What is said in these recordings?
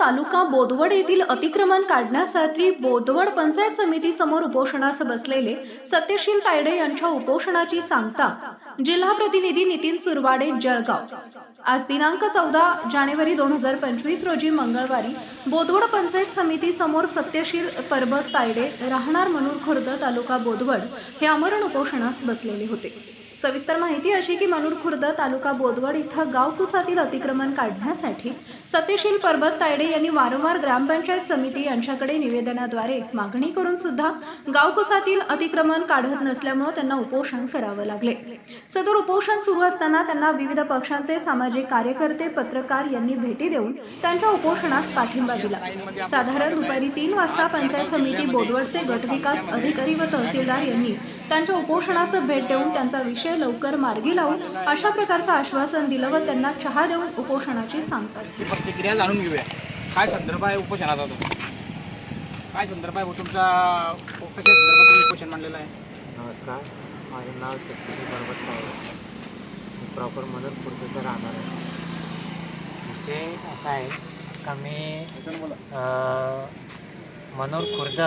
तालुका बोदवड येथील अतिक्रमण काढण्यासाठी बोदवड पंचायत समिती समोर उपोषणास बसलेले सत्यशील तायडे यांच्या उपोषणाची सांगता जिल्हा प्रतिनिधी नितीन सुरवाडे जळगाव. आज दिनांक चौदा जानेवारी दोन हजार पंचवीस रोजी मंगळवारी बोदवड पंचायत समिती समोर सत्यशील परबत तायडे राहणार मनूर खुर्द तालुका बोदवड हे आमरण उपोषणास बसलेले होते. सविस्तर माहिती अशी की मनूर खुर्द तालुका बोदवड इथं गावकुसातील अतिक्रमण काढण्यासाठी सत्यशील परबत तायडे यांनी वारंवार ग्रामपंचायत समिती यांच्याकडे निवेदनाद्वारे मागणी करून सुद्धा गावकुसातील अतिक्रमण काढत नसल्यामुळे त्यांना उपोषण करावं लागले. सदर उपोषण सुरू असताना त्यांना विविध पक्षांचे सामाजिक कार्यकर्ते पत्रकार यांनी भेटी देऊन त्यांच्या उपोषणास पाठिंबा दिला. साधारण दुपारी तीन वाजता पंचायत समिती बोदवडचे गटविकास अधिकारी व तहसीलदार यांनी त्यांच्या उपोषणास भेट देऊन त्यांचा विषय लवकर मार्गी लावून अशा प्रकारचं आश्वासन दिलं व त्यांना चहा देऊन उपोषणाची सांगता प्रतिक्रिया जाणून घेऊया. काय संदर्भ आहे उपोषणाचा तो? काय संदर्भ आहे? तुमचा कशा संदर्भात तुम्ही उपोषण मांडलेलं आहे. नमस्कार. माझे नाव सत्यशील पर्वत आहे मी प्रॉपर मदत खुर्दचा राहणार आहे. विषय असा आहे का मी अ, मनोर खुर्द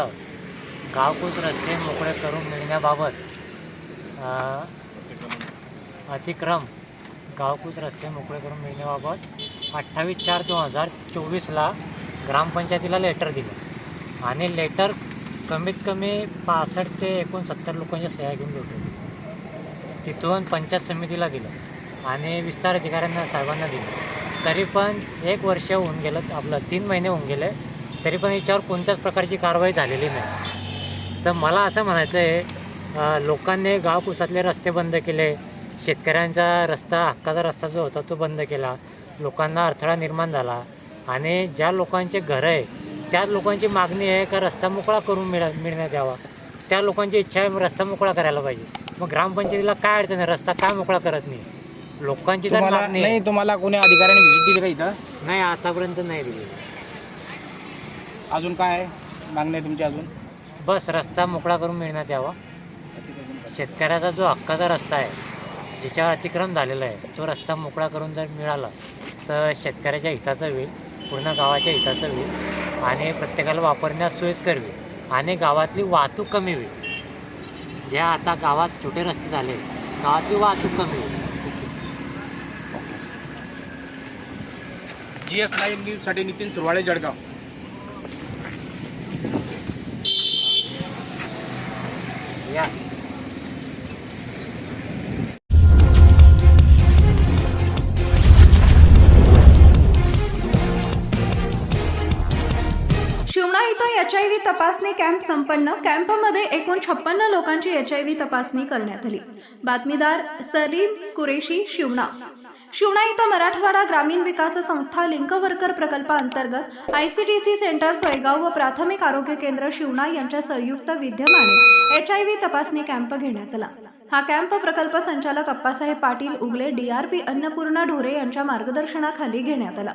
गावकूच रस्ते मोकळे करून मिळण्याबाबत अतिक्रम. गावकूच रस्ते मोकळे करून मिळण्याबाबत अठ्ठावीस चार दोन हजार चोवीसला ग्रामपंचायतीला लेटर दिलं. आणि लेटर कमीत कमी पासष्ट ते एकोणसत्तर लोकांच्या सह्या घेऊन भेटले तिथून पंचायत समितीला दिलं आणि विस्तार अधिकाऱ्यांना साहेबांना दिलं. तरी पण एक वर्ष होऊन गेलं आपलं तीन महिने होऊन गेले तरी पण याच्यावर कोणत्याच प्रकारची कारवाई झालेली नाही. तर मला असं म्हणायचं आहे लोकांनी गावकुसातले रस्ते बंद केले शेतकऱ्यांचा रस्ता हक्काचा रस्ता जो होता तो बंद केला लोकांना अडथळा निर्माण झाला आणि ज्या लोकांचे घरं आहे त्या लोकांची मागणी आहे का रस्ता मोकळा करून मिळा मिळण्यात यावा? त्या लोकांची इच्छा आहे मग रस्ता मोकळा करायला पाहिजे. मग ग्रामपंचायतीला काय अडचण आहे? रस्ता काय मोकळा करत नाही? लोकांची जर मागणी नाही तुम्हाला कोणी अधिकाऱ्याने व्हिजिट दिली का इथं? नाही आतापर्यंत नाही दिली. अजून काय आहे? मागणी आहे तुमची अजून? बस रस्ता मोकळा करून मिळण्यात यावा. शेतकऱ्याचा जो हक्काचा रस्ता आहे ज्याच्यावर अतिक्रम झालेला आहे तो रस्ता मोकळा करून जर मिळाला तर शेतकऱ्याच्या हिताचं होईल पूर्ण गावाच्या हिताचं होईल आणि प्रत्येकाला वापरण्यास सोयीस्कर होईल आणि गावातली वाहतूक कमी होईल. ज्या आता गावात छोटे रस्ते झाले गावातली वाहतूक कमी होईल. जी एस नाईन न्यूजसाठी नितीन सुरवाळे जळगाव. या. शिवणा इथं एच आय व्ही तपासणी कॅम्प संपन्न. कॅम्पमध्ये एकूण छप्पन्न लोकांची एच आय व्ही तपासणी करण्यात आली. बातमीदार सलीम कुरेशी शिवणा. शिवणा इथं मराठवाडा ग्रामीण विकास संस्था लिंक वर्कर प्रकल्पाअंतर्गत I C T C centre Soygaon व प्राथमिक आरोग्य केंद्र शिवणा यांच्या संयुक्त विद्यमाने एच आय व्ही तपासणी कॅम्प घेण्यात आला. हा कॅम्प प्रकल्प संचालक अप्पासाहेब पाटील उगले डीआरपी अन्नपूर्णा ढोरे यांच्या मार्गदर्शनाखाली घेण्यात आला.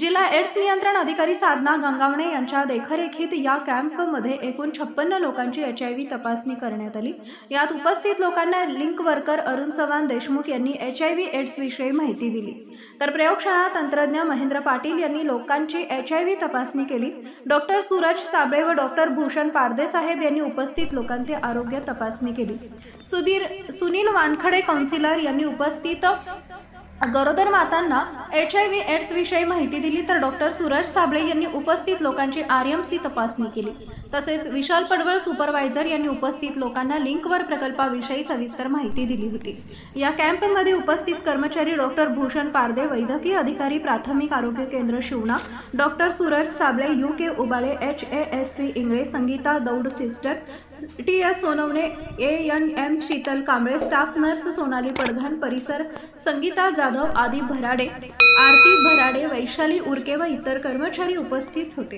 जिल्हा एड्स नियंत्रण अधिकारी साधना गंगावणे यांच्या देखरेखीत या कॅम्पमध्ये एकूण छप्पन्न लोकांची एच आय व्ही तपासणी करण्यात आली. यात उपस्थित लोकांना लिंक वर्कर अरुण चव्हाण देशमुख यांनी एच आय व्ही एड्स विषयी माहिती दिली. तर प्रयोगशाळा तंत्रज्ञ महेंद्र पाटील यांनी लोकांची एच आय व्ही तपासणी केली. डॉक्टर सूरज साबळे व डॉक्टर भूषण पारदेसाहेब यांनी उपस्थित लोकांचे आरोग्य तपासणी केली. सुधीर सुनील वानखडे काउन्सिलर यांनी उपस्थित. गरोदर मातांना एच आय व्ही एड्स विषयी माहिती दिली तर डॉक्टर सूरज साबळे यांनी उपस्थित लोकांची आर एम सी तपासणी केली. तसेच विशाल पडवळ सुपरवायझर यांनी उपस्थित लोकांना लिंकवर प्रकल्पाविषयी सविस्तर माहिती दिली होती. या कॅम्पमध्ये उपस्थित कर्मचारी डॉक्टर भूषण पारदे वैद्यकीय अधिकारी प्राथमिक आरोग्य केंद्र Shivna doctor Suraj Sable U K Ubale H A S P Ingle Sangita Daud sister T S Sonawane A N M Sheetal Kamble staff nurse Sonali Padghan परिसर संगीता जाधव आदी भराडे आरती भराडे वैशाली उर्के व इतर कर्मचारी उपस्थित होते.